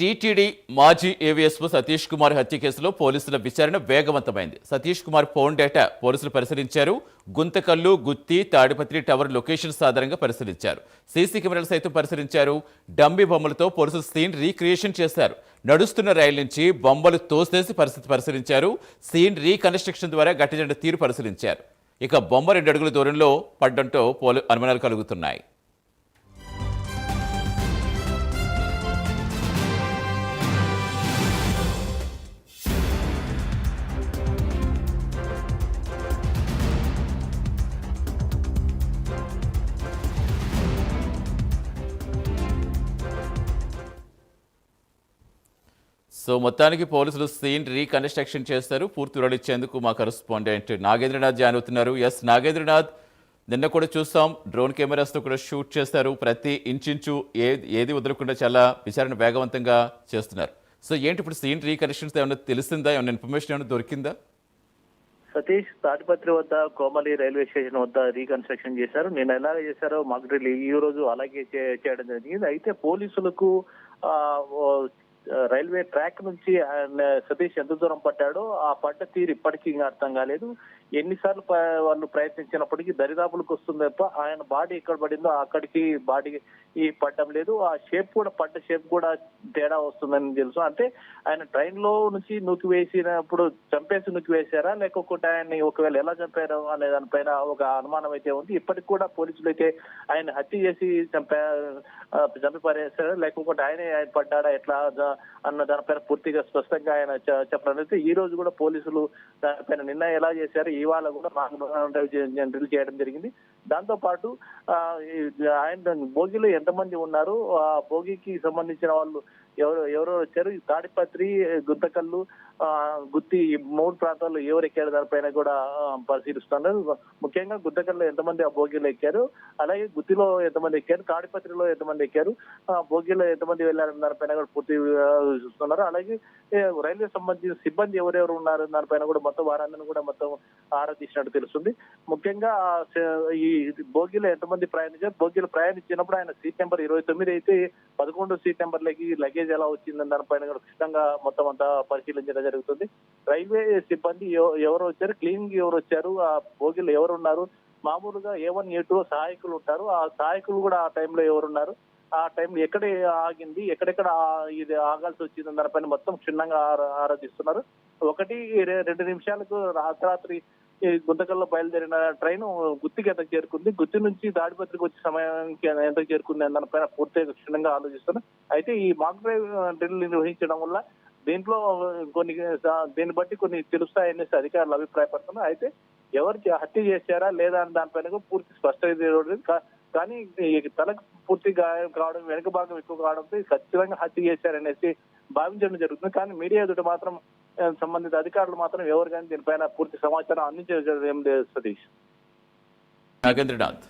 TTD మాజీ AVSO Satish Kumar హత్య కేసులో పోలీసుల విచారణ వేగవంతమైంది. సతీష్ కుమార్ ఫోన్ డేటా పోలీసులు పరిశీలించారు. గుంతకల్లు గుత్తి తాడిపత్రి టవర్ లొకేషన్స్ ఆధారంగా పరిశీలించారు. సీసీ కెమెరాలు సైతం పరిశీలించారు. డంబీ బొమ్మలతో పోలీసులు సీన్ రీక్రియేషన్ చేశారు. నడుస్తున్న రైలు నుంచి బొమ్మలు తోసేసి పరిస్థితి పరిశీలించారు. సీన్ రీకన్స్ట్రక్షన్ ద్వారా గట్టిజెండ తీరు పరిశీలించారు. ఇక బొమ్మ రెండు అడుగుల దూరంలో పడ్డంతో పోలీ అనుమానాలు కలుగుతున్నాయి. సో మొత్తానికి పోలీసులు సీన్ రీకన్స్ట్రక్షన్ చేస్తారు. పూర్తి వివరాలు మా కరెస్పాండెంట్ నాగేంద్రనాథ్ జాయిన్ అవుతున్నారు. ఎస్ నాగేంద్రనాథ్ నిన్న కూడా చూస్తాం. డ్రోన్ కెమెరాస్తో కూడా షూట్ చేస్తారు. ప్రతి ఇంచించు ఏ ఏది వదలకుండా చాలా విచారణ వేగవంతంగా చేస్తున్నారు. సో ఏంటి ఇప్పుడు సీన్ రీకనెక్షన్స్ ఏమైనా తెలిసిందా? ఏమైనా ఇన్ఫర్మేషన్ ఏమైనా దొరికిందా? సతీష్ తాటిపత్రి వద్ద కోమలి రైల్వే స్టేషన్ వద్ద రీకన్స్ట్రక్షన్ చేశారు. నేను ఎలాగ చేశారో మాకు డ్రిల్ ఈ రోజు అలాగే చేయడం జరిగింది. అయితే పోలీసులకు రైల్వే ట్రాక్ నుంచి ఆయన సతీష్ ఎంత దూరం పడ్డాడో ఆ పడ్డ తీరు ఇప్పటికీ ఇంకా అర్థం కాలేదు. ఎన్నిసార్లు ప- వాళ్ళు ప్రయత్నించినప్పటికీ దరిదాపులకు వస్తుంది తప్ప ఆయన బాడీ ఎక్కడ పడిందో అక్కడికి బాడీ పడ్డం లేదు. ఆ షేప్ కూడా పడ్డ షేప్ కూడా తేడా వస్తుందని తెలుసు. అంటే ఆయన ట్రైన్లో నుంచి నూకి వేసినప్పుడు చంపేసి నూకి వేశారా లేకపోతే ఆయన్ని ఒకవేళ ఎలా చంపారు అనే దానిపైన ఒక అనుమానం అయితే ఉంది. ఇప్పటికి కూడా పోలీసులు అయితే ఆయన హత్య చేసి చంపా చంపి పారేశారా? లేకపోతే ఆయనే ఆయన పడ్డాడా? ఎట్లా? అన్న దానిపైన పూర్తిగా స్పష్టంగా ఆయన చెప్పడం అయితే ఈ రోజు కూడా పోలీసులు దానిపైన నిన్న ఎలా చేశారు ఇవాళ కూడా డ్రిల్ చేయడం జరిగింది. దాంతో పాటు ఆ, ఈ ఆయన భోగిలో ఎంతమంది ఉన్నారు ఆ భోగికి సంబంధించిన వాళ్ళు ఎవరు ఎవరో వచ్చారు. తాడిపత్రి గుంతకల్లు గుత్తి మూడు ప్రాంతాల్లో ఎవరు ఎక్కారు? దానిపైన కూడా పరిశీలిస్తున్నారు. ముఖ్యంగా గుంతకల్లో ఎంతమంది ఆ భోగిలో ఎక్కారు? అలాగే గుత్తిలో ఎంతమంది ఎక్కారు? తాడిపత్రిలో ఎంతమంది ఎక్కారు? ఆ, భోగిలో ఎంతమంది వెళ్ళారు దానిపైన కూడా పూర్తి చూస్తున్నారు. అలాగే రైల్వే సంబంధించిన సిబ్బంది ఎవరెవరు ఉన్నారు? దానిపైన కూడా మొత్తం వారందరినీ కూడా మొత్తం ఆరా తీసినట్టు తెలుస్తుంది. ముఖ్యంగా ఈ భోగిలో ఎంతమంది ప్రయాణించారు? భోగిలో ప్రయాణించినప్పుడు ఆయన సీట్ నెంబర్ ఇరవై తొమ్మిది అయితే పదకొండు సీట్ నెంబర్లకి లగేజ్ ఎలా వచ్చిందని దానిపైన కూడా ఖచ్చితంగా మొత్తం అంతా పరిశీలించడం జరుగుతుంది. రైల్వే సిబ్బంది ఎవరు వచ్చారు? క్లీనింగ్ ఎవరు వచ్చారు? ఆ భోగిలో ఎవరు ఉన్నారు మామూలుగా ఏ వన్ ఏ టూ సహాయకులు ఉంటారు. ఆ సహాయకులు కూడా ఆ టైంలో ఎవరున్నారు? ఆ టైంలో ఎక్కడ ఆగింది ఎక్కడెక్కడ ఇది ఆగాల్సి వచ్చింది దానిపైన మొత్తం క్షుణ్ణంగా ఆరాధిస్తున్నారు. ఒకటి రెండు నిమిషాలకు రాత్రి ఈ గుంతకల్లో బయలుదేరిన ట్రైన్ గుత్తికి ఎంత చేరుకుంది. గుత్తి నుంచి దాడిపత్రికి వచ్చే సమయానికి ఎంత చేరుకుంది అన్న దానిపైన పూర్తిగా క్షుణ్ణంగా ఆలోచిస్తున్నారు. అయితే ఈ మాక్ డ్రైవ్ డ్రిల్ నిర్వహించడం వల్ల దీంట్లో కొన్ని దీన్ని బట్టి కొన్ని తెలుస్తాయనేసి అధికారులు అభిప్రాయపడుతున్నారు. అయితే ఎవరు హత్య చేశారా లేదా అని దానిపైన పూర్తి స్పష్టత కానీ తలకు పూర్తి గాయం కావడం వెనుక భాగం ఎక్కువ కావడంతో ఖచ్చితంగా హత్య చేశారనేసి భావించడం జరుగుతుంది. కానీ మీడియా ఎదుట మాత్రం సంబంధిత అధికారులు మాత్రం ఎవరు కానీ దీనిపైన పూర్తి సమాచారం అందించడం ఏం లేదు సతీష్. నాగేంద్రనాథ్.